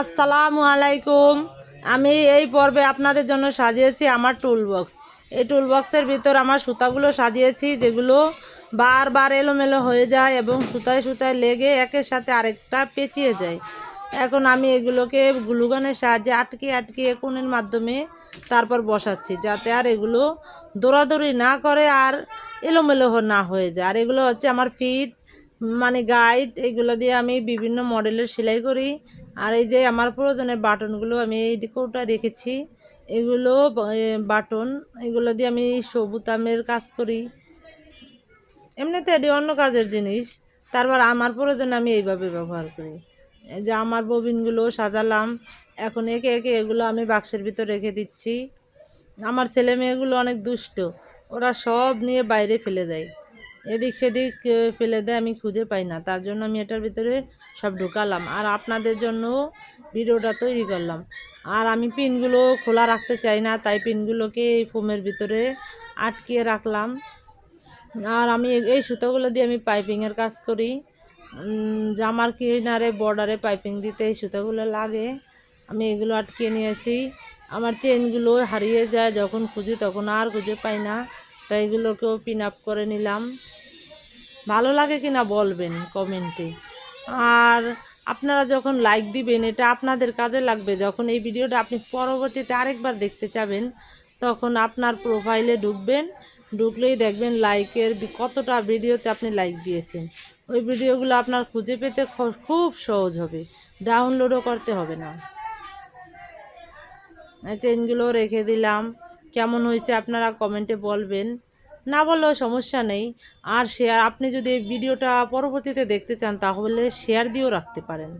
আসসালামু আলাইকুম। আমি এই পর্বে আপনাদের জন্য সাজিয়েছি আমার টুল বক্স এই টুল বক্সের ভিতর আমার সুতাগুলো সাজিয়েছি, যেগুলো বারবার এলোমেলো হয়ে যায় এবং সুতায় সুতায় লেগে একের সাথে আরেকটা পেঁচিয়ে যায়। এখন আমি এগুলোকে গ্লুগানের সাহায্যে আটকে আটকে কোণের মাধ্যমে তারপর বসাচ্ছি, যাতে আর এগুলো দৌড়াদৌড়ি না করে আর এলোমেলো না হয়ে যায়। আর এগুলো হচ্ছে আমার ফিট মানে গাইড এগুলো দিয়ে আমি বিভিন্ন মডেলের সেলাই করি। আর এই যে আমার প্রয়োজনের বাটনগুলো আমি এই কৌটা রেখেছি। এগুলো বাটন এগুলো দিয়ে আমি সবুতামের কাজ করি। এমনিতে এটি অন্য কাজের জিনিস। তারপর আমার প্রয়োজনে আমি এইভাবে ব্যবহার করি। যে আমার ববিনগুলো সাজালাম। এখন একে একে এগুলো আমি বাক্সের ভিতর রেখে দিচ্ছি। আমার ছেলে মেয়েগুলো অনেক দুষ্ট। ওরা সব নিয়ে বাইরে ফেলে দেয়। এদিক সেদিক ফেলে দেয়, আমি খুঁজে পাই না। তার জন্য আমি এটার ভিতরে সব ঢুকালাম। আর আপনাদের জন্য ভিডিওটা তৈরি করলাম। আর আমি পিনগুলো খোলা রাখতে চাই না, তাই পিনগুলোকে এই ফোমের ভিতরে আটকিয়ে রাখলাম। আর আমি এই- সুতোগুলো দিয়ে আমি পাইপিংয়ের কাজ করি। জামার কিনারে, বর্ডারে পাইপিং দিতে এই সুতোগুলো লাগে। আমি এগুলো আটকে নিয়েছি। আমার চেনগুলো হারিয়ে যায়, যখন খুঁজি তখন আর খুঁজে পাই না। তাই এগুলোকেও পিন আপ করে নিলাম। ভালো লাগে কি না বলবেন কমেন্টে আর আপনারা যখন লাইক দিবেন, এটা আপনাদের কাজে লাগবে। যখন এই ভিডিওটা আপনি পরবর্তীতে আরেকবার দেখতে চাবেন, তখন আপনার প্রোফাইলে ঢুকবেন, ঢুকলেই দেখবেন লাইকের কতটা ভিডিওতে আপনি লাইক দিয়েছেন। ওই ভিডিওগুলো আপনার খুঁজে পেতে খুব সহজ হবে। ডাউনলোডও করতে হবে না। চেনগুলো রেখে দিলাম। কেমন হয়েছে আপনারা কমেন্টে বলবেন। না বললেও সমস্যা নেই। আর শেয়ার আপনি যদি ভিডিওটা পরবর্তীতে দেখতে চান, তাহলে শেয়ার দিয়েও রাখতে পারেন।